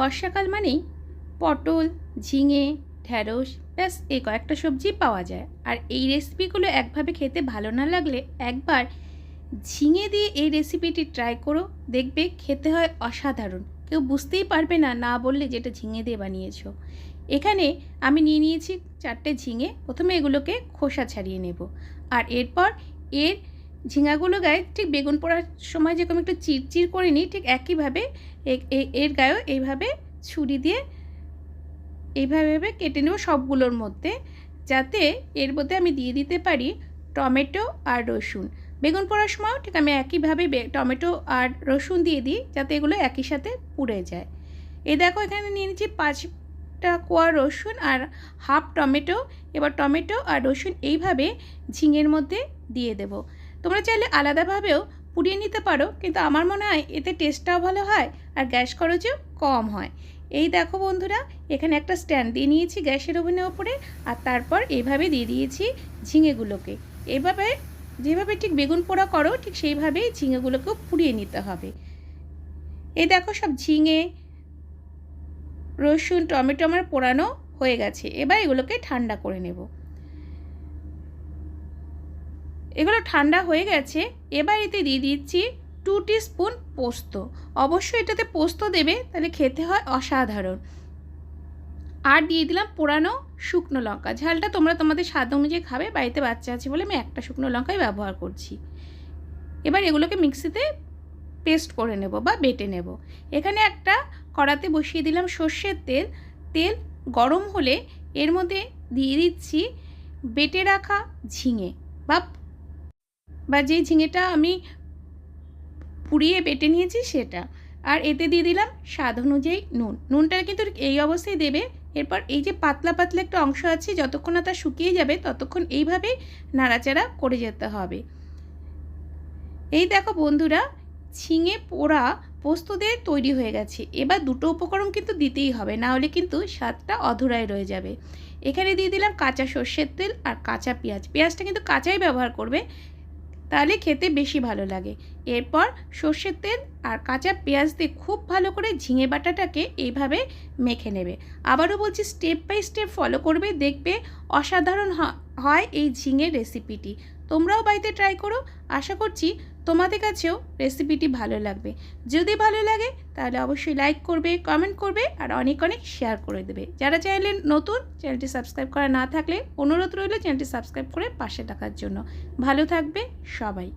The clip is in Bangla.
বর্ষাকাল মানেই পটল, ঝিঙে, ঢ্যাঁড়স, ব্যাস এই কয়েকটা সবজি পাওয়া যায়। আর এই রেসিপিগুলো একভাবে খেতে ভালো না লাগলে একবার ঝিঙে দিয়ে এই রেসিপিটি ট্রাই করো, দেখবে খেতে হয় অসাধারণ। কেউ বুঝতেই পারবে না না বললে যেটা ঝিঙে দিয়ে বানিয়েছো। এখানে আমি নিয়ে নিয়েছি চারটে ঝিঙে, প্রথমে এগুলোকে খোসা ছাড়িয়ে নেব। আর এরপর এর ঝিঙাগুলো গায়ে ঠিক বেগুন পোড়ার সময় যেরকম একটু চিরচির করে নিই, ঠিক একইভাবে এর গায়েও এইভাবে ছুরি দিয়ে এইভাবে কেটে নেব সবগুলোর মধ্যে যাতে এর মধ্যে আমি দিয়ে দিতে পারি টমেটো আর রসুন। বেগুন পোড়ার সময়ও ঠিক আমি একইভাবে টমেটো আর রসুন দিয়ে দিই যাতে এগুলো একই সাথে পুড়ে যায়। এ দেখো এখানে নিয়ে নিচ্ছি পাঁচটা কোয়া রসুন আর হাফ টমেটো। এবার টমেটো আর রসুন এইভাবে ঝিঙের মধ্যে দিয়ে দেব। তোমরা চাইলে আলাদাভাবেও পুড়িয়ে নিতে পারো, কিন্তু আমার মনে হয় এতে টেস্টটাও ভালো হয় আর গ্যাস খরচও কম হয়। এই দেখো বন্ধুরা, এখানে একটা স্ট্যান্ড দিয়ে নিয়েছি গ্যাসের ওভেনের ওপরে আর তারপর এইভাবে দিয়ে দিয়েছি ঝিঙেগুলোকে। এভাবে, যেভাবে ঠিক বেগুন পোড়া করো, ঠিক সেইভাবেই ঝিঙেগুলোকেও পুড়িয়ে নিতে হবে। এই দেখো সব ঝিঙে, রসুন, টমেটো আমার পোড়ানো হয়ে গেছে। এবার এগুলোকে ঠান্ডা করে নেব। এগুলো ঠান্ডা হয়ে গেছে। এবার এতে দিয়ে দিচ্ছি টু স্পুন পোস্ত। অবশ্যই এটাতে পোস্ত দেবে, তাহলে খেতে হয় অসাধারণ। আর দিয়ে দিলাম পোড়ানো শুকনো লঙ্কা। ঝালটা তোমরা তোমাদের স্বাদ অনুযায়ী খাবে, বাড়িতে বাচ্চা আছে বলে আমি একটা শুকনো লঙ্কাই ব্যবহার করছি। এবার এগুলোকে মিক্সিতে পেস্ট করে নেব বা বেটে নেব। এখানে একটা কড়াতে বসিয়ে দিলাম সর্ষের তেল। তেল গরম হলে এর মধ্যে দিয়ে দিচ্ছি বেটে রাখা ঝিঙে বা বা যেই ঝিঙেটা আমি পুড়িয়ে বেটে নিয়েছি সেটা। আর এতে দিয়ে দিলাম স্বাদ অনুযায়ী নুন। নুনটা কিন্তু এই অবস্থায় দেবে। এরপর এই যে পাতলা পাতলা একটা অংশ আছে, যতক্ষণ না তা শুকিয়ে যাবে, ততক্ষণ এইভাবে নাড়াচাড়া করে যেতে হবে। এই দেখো বন্ধুরা, ঝিঙে পোড়া পোস্ত দিয়ে তৈরি হয়ে গেছে। এবার দুটো উপকরণ কিন্তু দিতেই হবে, না হলে কিন্তু স্বাদটা অধুরায় রয়ে যাবে। এখানে দিয়ে দিলাম কাঁচা সর্ষের তেল আর কাঁচা পেঁয়াজ। পেঁয়াজটা কিন্তু কাঁচাই ব্যবহার করবে। তাহলে খেতে বেশি ভালো লাগে। এরপর সর্ষের তেল আর কাঁচা পেঁয়াজ দিয়ে খুব ভালো করে ঝিঙে বাটাটাকে এইভাবে মেখে নেবে। আবারও বলছি স্টেপ বাই স্টেপ ফলো করবে, দেখবে অসাধারণ হয় এই ঝিঙের রেসিপিটি তোমরাও বাড়িতে ট্রাই করো। আশা করছি তোমাদের কাছেও রেসিপিটি ভালো লাগবে। যদি ভালো লাগে, তাহলে অবশ্যই লাইক করবে কমেন্ট করবে, আর অনেক অনেক শেয়ার করে দেবে। যারা চাইলে নতুন চ্যানেলটি সাবস্ক্রাইব করা না থাকলে, অনুরোধ রইল চ্যানেলটি সাবস্ক্রাইব করে পাশে থাকার জন্য। ভালো থাকবে সবাই।